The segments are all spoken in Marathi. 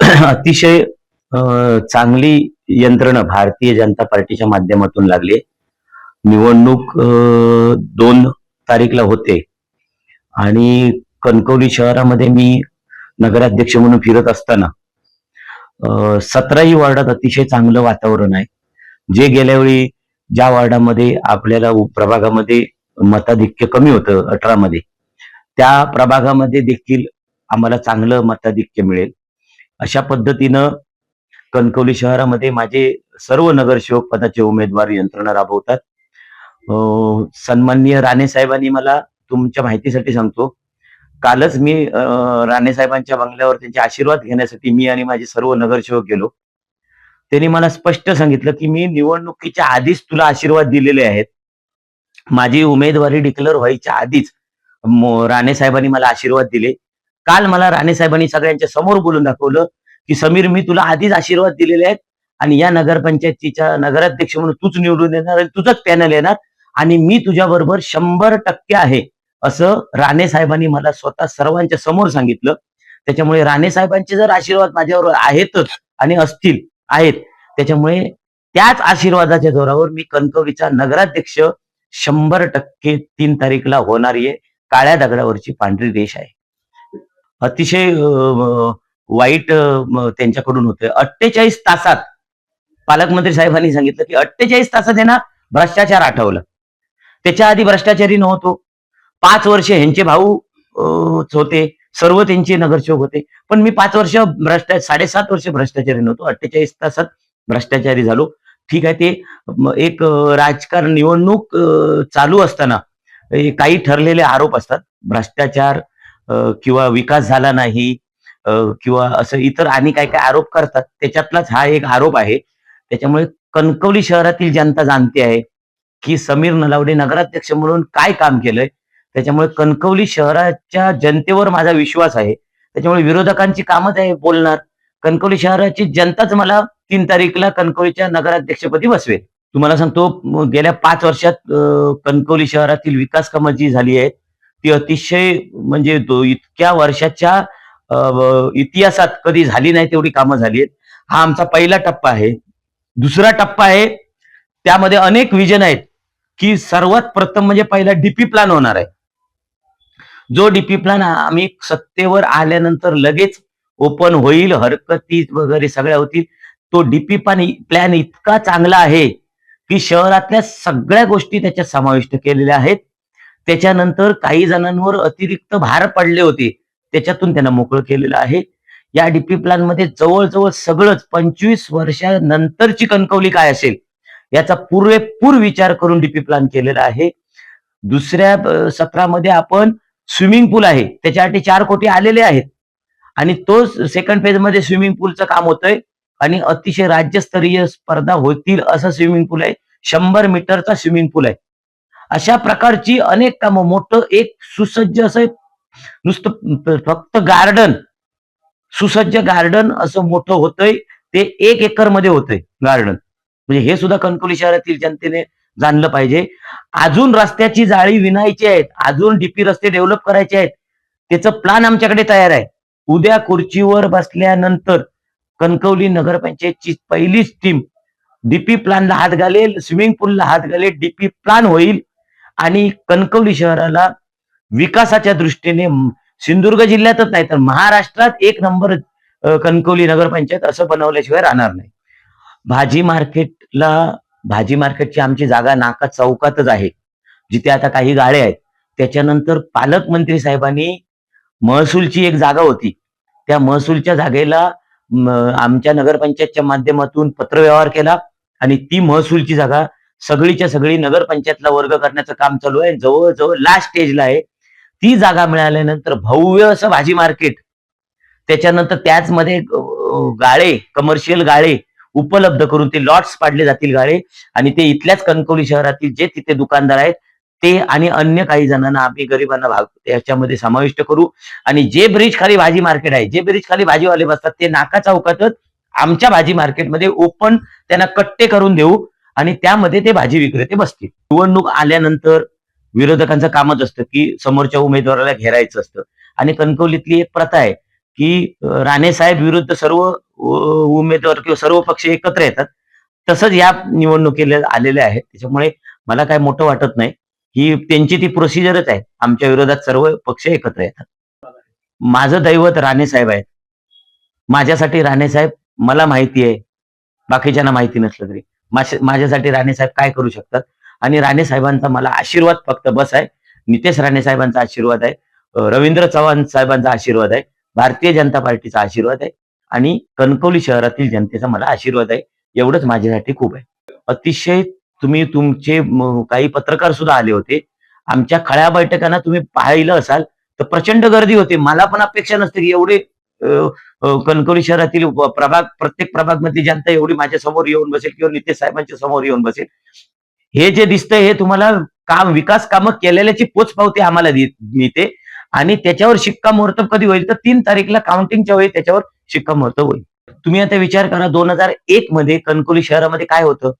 अतिशय चांगली यंत्रणा भारतीय जनता पार्टीच्या माध्यमातून लागली. निवडणूक दोन तारीखला होते. आणि कणकवली शहरामध्ये मी नगराध्यक्ष म्हणून फिरत असताना सतराही वार्डात अतिशय चांगलं वातावरण आहे. जे गेल्या वेळी ज्या वार्डामध्ये आपल्याला प्रभागामध्ये मताधिक्य कमी होतं अठरामध्ये त्या प्रभागामध्ये देखील आम्हाला चांगलं मताधिक्य मिळेल. अशा पद्धतीनं कणकवली शहरामध्ये माझे सर्व नगरसेवक पदाचे उमेदवार यंत्रणा राबवतात. सन्माननीय राणे साहेबांनी मला तुमच्या माहितीसाठी सांगतो. कालच मी अं, राणे साहेबांच्या बंगल्यावर त्यांचे आशीर्वाद घेण्यासाठी मी आणि माझे सर्व नगरसेवक गेलो. त्यांनी मला स्पष्ट सांगितलं की मी निवडणुकीच्या आधीच तुला आशीर्वाद दिलेले आहेत. माझी उमेदवारी डिक्लेअर व्हायच्या आधीच राणे साहेबांनी मला आशीर्वाद दिले. काल मला राणे साहेबांनी सगळ्यांच्या समोर बोलून दाखवलं की समीर मी तुला आधीच आशीर्वाद दिलेले आहेत आणि या नगरपंचायतीच्या नगराध्यक्ष म्हणून तूच निवडून येणार आणि तुझंच पॅनल येणार आणि मी तुझ्या बरोबर शंभर टक्के आहे असं राणे साहेबांनी मला स्वतः सर्वांच्या समोर सांगितलं. त्याच्यामुळे राणे साहेबांचे जर आशीर्वाद माझ्यावर आहेतच आणि असतील आहेत त्याच्यामुळे त्याच आशीर्वादाच्या जोरावर मी कणकवलीचा नगराध्यक्ष शंभर टक्के तीन तारीखला होणारी आहे. काळ्या दगडावरची पांढरी रेष आहे. अतिशय वाईट त्यांच्याकडून होतोय. अठ्ठेचाळीस तासात पालकमंत्री साहेबांनी सांगितलं की अठ्ठेचाळीस तासात यांना भ्रष्टाचार आठवलं. त्याच्या आधी भ्रष्टाचारी नव्हतो. पाच वर्ष ह्यांचे भाऊ होते. सर्व त्यांचे नगरसेवक होते. पण मी पाच वर्ष भ्रष्टा साडेसात वर्ष भ्रष्टाचारी नव्हतो. अठ्ठेचाळीस तासात भ्रष्टाचारी झालो. ठीक आहे ते एक राजकारण निवडणूक चालू असताना काही ठरलेले आरोप असतात. भ्रष्टाचार किंवा विकास झाला नाही किंवा असं इतर आणि काय काय आरोप करतात त्याच्यातलाच हा एक आरोप आहे. त्याच्यामुळे कणकवली शहरातील जनता जाणते आहे की समीर नलावडे नगराध्यक्ष म्हणून काय काम केलंय. त्याच्यामुळे कणकवली शहराच्या जनतेवर माझा विश्वास आहे. त्याच्यामुळे विरोधकांची कामच आहे बोलणार. कणकवली शहराची जनताच मला तीन तारीखला कणकवलीच्या नगराध्यक्षपदी बसवेल. तुम्हाला सांगतो गेल्या पाच वर्षात कणकवली शहरातील विकास कामं जी झाली आहेत ती अतिशय म्हणजे इतक्या वर्षाच्या इतिहासात कधी झाली नाही तेवढी कामं झाली आहेत. हा आमचा पहिला टप्पा आहे. दुसरा टप्पा आहे त्यामध्ये अनेक विजन आहेत की सर्वात प्रथम म्हणजे पहिला डीपी प्लॅन होणार आहे. जो डीपी प्लॅन आम्ही सत्तेवर आल्यानंतर लगेच ओपन होईल हरकती वगैरे सगळ्या होतील. तो डीपी प्लॅन इतका चांगला आहे की शहरातल्या सगळ्या गोष्टी त्याच्यात समाविष्ट केलेल्या आहेत. त्याच्यानंतर काही जणांवर अतिरिक्त भार पडले होते. त्याच्यातून त्यांना मोकळं केलेलं आहे. या डीपी प्लॅनमध्ये जवळजवळ सगळंच पंचवीस वर्षानंतरची कणकवली काय असेल? याचा पुरेपूर विचार करून डीपी प्लॅन केलेला आहे. दुसऱ्या सत्रामध्ये आपण स्विमिंग पूल आहे. त्याच्यासाठी चार कोटी आलेले आहेत. आणि तो सेकंड फेजमध्ये स्विमिंग पूलचं काम होतंय. आणि अतिशय राज्यस्तरीय स्पर्धा होतील असं स्विमिंग पूल आहे. शंभर मीटरचा स्विमिंग पूल आहे. अशा प्रकारची अनेक कामं. मोठं एक सुसज्ज असं नुसतं फक्त गार्डन सुसज्ज गार्डन असं मोठं होतंय. ते एक एकरमध्ये होतंय गार्डन म्हणजे हे सुद्धा कणकवली शहरातील जनतेने जाणलं पाहिजे. अजून रस्त्याची जाळी विणायची आहेत. अजून डीपी रस्ते डेव्हलप करायचे आहेत. त्याचं प्लान आमच्याकडे तयार आहे. उद्या खुर्चीवर बसल्यानंतर कणकवली नगरपंचायतची पहिलीच टीम डीपी प्लानला हात घालेल. स्विमिंग पूलला हात घालेल. डीपी प्लान होईल. आणि कणकवली शहराला विकासाच्या दृष्टीने सिंधुदुर्ग जिल्ह्यातच नाही तर महाराष्ट्रात एक नंबर कणकवली नगरपंचायत असं बनवल्याशिवाय राहणार नाही. भाजी मार्केटला भाजी मार्केटची आमची जागा नाका चौकातच आहे जिथे आता काही गाळे आहेत. त्याच्यानंतर पालकमंत्री साहेबांनी महसूलची एक जागा होती. त्या महसूलच्या जागेला आमच्या नगरपंचायतच्या माध्यमातून पत्रव्यवहार केला आणि ती महसूलची जागा सगळीच्या सगळी नगरपंचायतला वर्ग करण्याचं काम चालू आहे. जवळजवळ लास्ट स्टेजला आहे. ती जागा मिळाल्यानंतर भव्य असं भाजी मार्केट त्याच्यानंतर त्याच मध्ये गाळे कमर्शियल गाळे उपलब्ध करून ते लॉट्स पाडले जातील गाळे. आणि ते इथल्याच कणकवली शहरातील जे तिथे दुकानदार आहेत ते आणि अन्य काही जणांना आम्ही गरिबांना भाग याच्यामध्ये समाविष्ट करू. आणि जे ब्रिज खाली भाजी मार्केट आहे जे ब्रिज खाली भाजीवाले बसतात ते नाका चौकातच आमच्या भाजी मार्केटमध्ये ओपन त्यांना कट्टे करून देऊ. आणि त्यामध्ये ते भाजी विक्रेते बसतील. निवडणूक आल्यानंतर विरोधकांचं कामच असतं की समोरच्या उमेदवाराला घेरायचं असतं. आणि कणकवलीतली एक प्रथा आहे की राणे साहेब विरुद्ध सर्व उमेदवार किंवा सर्व पक्ष एकत्र येतात. तसंच या निवडणुकीला आलेले आहेत. त्याच्यामुळे मला काय मोठं वाटत नाही. ही त्यांची ती प्रोसिजरच आहे. आमच्या विरोधात सर्व पक्ष एकत्र येतात. माझं दैवत राणे साहेब आहेत. माझ्यासाठी राणे साहेब मला माहिती आहे. बाकीच्यांना माहिती नसलं तरी. माझ्यासाठी राणे साहेब काय करू शकतात? आणि राणे साहेबांचा मला आशीर्वाद फक्त बस आहे. नितेश राणे साहेबांचा आशीर्वाद आहे. रवींद्र चव्हाण साहेबांचा आशीर्वाद आहे. भारतीय जनता पार्टीचा आशीर्वाद आहे. आणि कणकवली शहरातील जनतेचा मला आशीर्वाद आहे. एवढंच माझ्यासाठी खूप आहे. अतिशय तुम्ही तुमचे काही पत्रकार सुद्धा आले होते. आमच्या खळ्या बैठकांना तुम्ही पाहिलं असाल तर प्रचंड गर्दी होते. मला पण अपेक्षा नसते की एवढे कणकवली शहरातील प्रभाग प्रत्येक प्रभाग मधली जनता एवढी माझ्यासमोर येऊन बसेल किंवा नितेश साहेबांच्या समोर येऊन बसेल. हे जे दिसतंय हे तुम्हाला काम विकास कामं केलेल्याची पोचपावती आम्हाला मिळते. आणि त्याच्यावर शिक्कामोर्तब कधी होईल? तर तीन तारीखला काउंटिंगच्या वेळी त्याच्यावर शिक्कामोर्तब होईल. तुम्ही आता विचार करा दोन हजार एक मध्ये कणकोली शहरामध्ये काय होतं?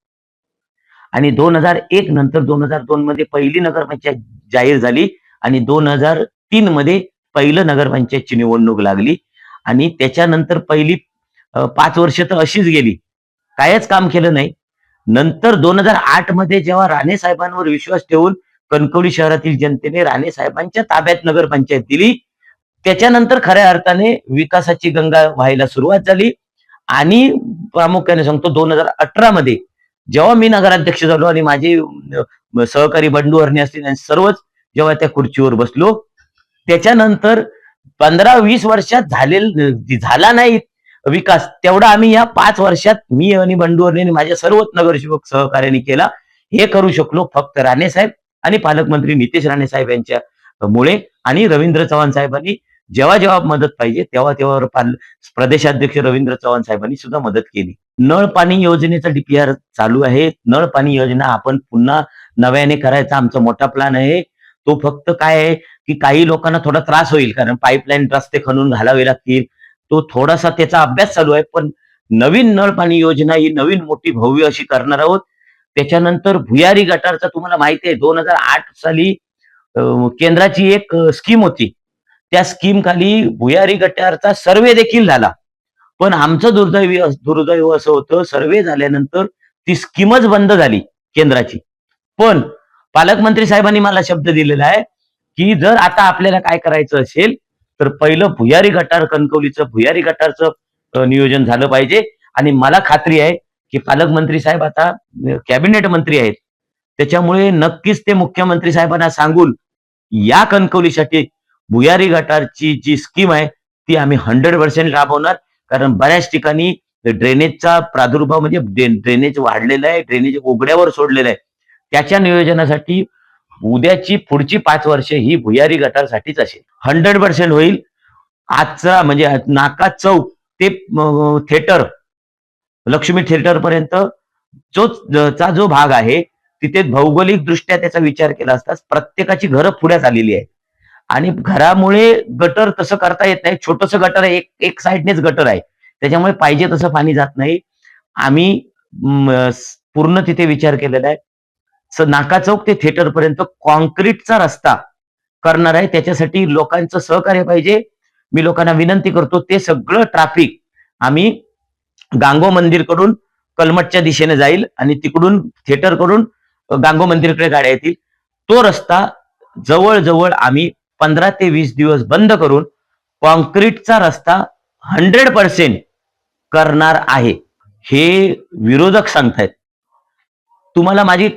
आणि दोन हजार एक नंतर दोन हजार दोन मध्ये पहिली नगरपंचायत जाहीर झाली. आणि दोन हजार तीन मध्ये पहिलं नगरपंचायतची निवडणूक लागली. आणि त्याच्यानंतर पहिली पाच वर्ष तर अशीच गेली. कायच काम केलं नाही. नंतर दोन हजार आठमध्ये जेव्हा राणे साहेबांवर विश्वास ठेवून कणकवली शहरातील जनतेने राणे साहेबांच्या ताब्यात नगरपंचायत दिली त्याच्यानंतर खऱ्या अर्थाने विकासाची गंगा व्हायला सुरुवात झाली. आणि प्रामुख्याने सांगतो दोन हजार अठरा मध्ये जेव्हा मी नगराध्यक्ष झालो आणि माझे सहकारी बंडू हरणे असतील आणि सर्वच जेव्हा त्या खुर्चीवर बसलो त्याच्यानंतर पंधरा वीस वर्षात झालेल झाला नाही विकास तेवढा आम्ही या पाच वर्षात मी आणि बंडू माझ्या सर्वच नगरसेवक सहकार्याने केला. हे करू शकलो फक्त राणे साहेब आणि पालकमंत्री नितेश राणे साहेब यांच्या मुळे आणि रवींद्र चव्हाण साहेबांनी जेव्हा जेव्हा मदत पाहिजे तेव्हा तेव्हा पाल- प्रदेशाध्यक्ष रवींद्र चव्हाण साहेबांनी सुद्धा मदत केली. नळ पाणी योजनेचा डीपीआर चालू आहे. नळ पाणी योजना आपण पुन्हा नव्याने करायचा आमचा मोठा प्लॅन आहे. तो फक्त काय आहे की काही लोकांना थोडा त्रास होईल कारण पाईपलाईन रस्ते खणून घालावे लागतील. तो थोडासा त्याचा अभ्यास चालू आहे पण नवीन नळ पाणी योजना ही नवीन मोठी भव्य अशी करणार आहोत. त्याच्यानंतर भुयारी गटारचा तुम्हाला माहिती आहे दोन हजार आठ साली केंद्राची एक स्कीम होती. त्या स्कीम खाली भुयारी गटारचा सर्वे देखील झाला. पण आमचं दुर्दैवी दुर्दैव असं होतं सर्वे झाल्यानंतर ती स्कीमच बंद झाली केंद्राची. पण पालकमंत्री साहेबांनी मला शब्द दिलेला आहे की जर आता आपल्याला काय करायचं असेल तर पहिलं भुयारी गटार कणकवलीचं भुयारी गटारचं नियोजन झालं पाहिजे. आणि मला खात्री आहे की पालकमंत्री साहेब आता कॅबिनेट मंत्री आहेत. त्याच्यामुळे नक्कीच ते मुख्यमंत्री साहेबांना सांगून या कणकवलीसाठी भुयारी गटारची जी स्कीम आहे ती आम्ही हंड्रेड पर्सेंट राबवणार. कारण बऱ्याच ठिकाणी ड्रेनेजचा प्रादुर्भाव म्हणजे ड्रेनेज वाढलेला आहे ड्रेनेज उघड्यावर सोडलेलं आहे. त्याच्या नियोजनासाठी उद्याची पुढची पाच वर्षे ही भुयारी गटारसाठीच असेल. हंड्रेड पर्सेंट होईल. आजचा म्हणजे नाका चौक ते थिएटर लक्ष्मी थिएटर पर्यंत जो चा जो भाग आहे तिथे भौगोलिक दृष्ट्या त्याचा विचार केला असता प्रत्येकाची घरं पुढ्यात आलेली आहेत. आणि घरामुळे गटर तसं करता येत नाही. छोटस गटर आहे एक एक साईडनेच गटर आहे. त्याच्यामुळे पाहिजे तसं पाणी जात नाही. आम्ही पूर्ण तिथे विचार केलेला आहे. नाका चौक ते थिएटर पर्यंत कॉन्क्रीटचा रस्ता करणार आहे. त्याच्यासाठी लोकांचं सहकार्य पाहिजे. मी लोकांना विनंती करतो ते सगळं ट्रॅफिक आम्ही गांगो मंदिरकडून कलमटच्या दिशेने जाईल आणि तिकडून थिएटरकडून गांगो मंदिरकडे गाड्या येतील. तो रस्ता जवळजवळ आम्ही पंधरा ते वीस दिवस बंद करून कॉन्क्रीटचा रस्ता हंड्रेड पर्सेंट करणार आहे. हे विरोधक सांगतायत. तुम्हाला माझी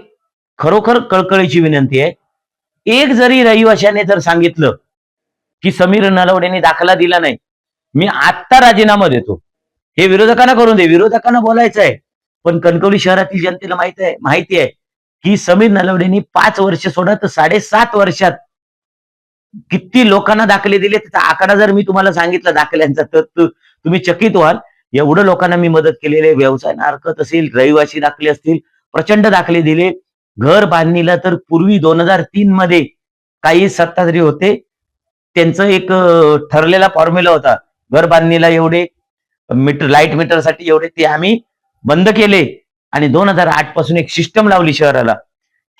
खरोखर कळकळीची विनंती आहे. एक जरी रहिवाशाने जर सांगितलं की समीर नलवडेने दाखला दिला नाही मी आत्ता राजीनामा देतो. हे विरोधकांना करून दे. विरोधकांना बोलायचं आहे. पण कणकवली शहरातील जनतेला माहिती आहे माहिती आहे की समीर नलवडेंनी पाच वर्ष सोडा तर साडेसात वर्षात किती लोकांना दाखले दिले त्याचा आकडा जर मी तुम्हाला सांगितला दाखल्यांचा तर तुम्ही चकित व्हाल. एवढं लोकांना मी मदत केलेली आहे. व्यवसायाला हरकत असेल रहिवासी दाखले असतील प्रचंड दाखले दिले. घर बांधणीला तर पूर्वी दोन हजार तीन मध्ये काही सत्ताधारी होते. त्यांचं एक ठरलेला फॉर्म्युला होता. घर बांधणीला एवढे मीटर लाइट मीटरसाठी एवढे ते आम्ही बंद केले. आणि दोन हजार आठपासून एक सिस्टम लावली शहराला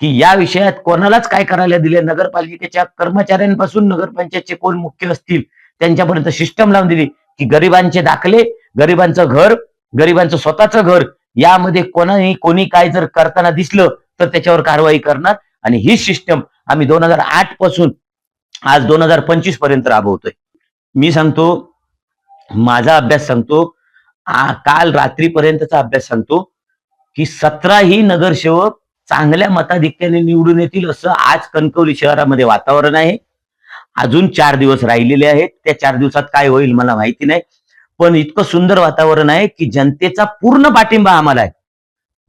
की या विषयात कोणालाच काय करायला दिले? नगरपालिकेच्या कर्मचाऱ्यांपासून नगरपंचायतचे कोण मुख्य असतील? त्यांच्यापर्यंत सिस्टम लावून दिली की गरिबांचे दाखले गरिबांचं घर गरिबांचं स्वतःचं घर यामध्ये कोणाही कोणी काय जर करताना दिसलं तर त्याच्यावर कारवाई करणार. आणि ही सिस्टम आम्ही दोन हजार आठपासून आज दोन हजार पंचवीसपर्यंत राबवतोय. मी सांगतो माझा अभ्यास सांगतो काल रात्रीपर्यंतचा अभ्यास सांगतो की सतराही नगरसेवक चांगल्या मताधिक्याने निवडून येतील असं आज कणकवली शहरामध्ये वातावरण आहे. अजून चार दिवस राहिलेले आहेत. त्या चार दिवसात काय होईल मला माहिती नाही. पण इतकं सुंदर वातावरण आहे की जनतेचा पूर्ण पाठिंबा आम्हाला आहे.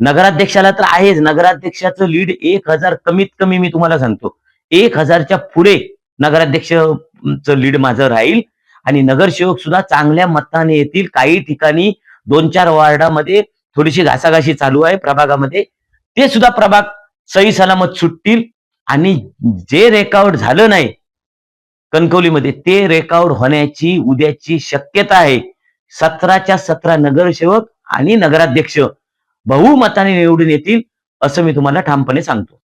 नगराध्यक्षाला तर आहेच. नगराध्यक्षाचं लीड एक हजार कमीत कमी मी तुम्हाला सांगतो. एक हजारच्या पुढे नगराध्यक्षचं लीड माझं राहील. आणि नगरसेवक सुद्धा चांगल्या मताने येतील. काही ठिकाणी दोन चार वार्डामध्ये थोडीशी घासाघाशी चालू आहे प्रभागामध्ये. ते सुद्धा प्रभाग सही सलामत सुटतील. आणि जे रेकॉर्ड झालं नाही कणकवलीमध्ये ते रेकॉर्ड होण्याची उद्याची शक्यता आहे. सतराच्या सतरा नगरसेवक आणि नगराध्यक्ष बहुमताने निवडून येतील असं मी तुम्हाला ठामपणे सांगतो.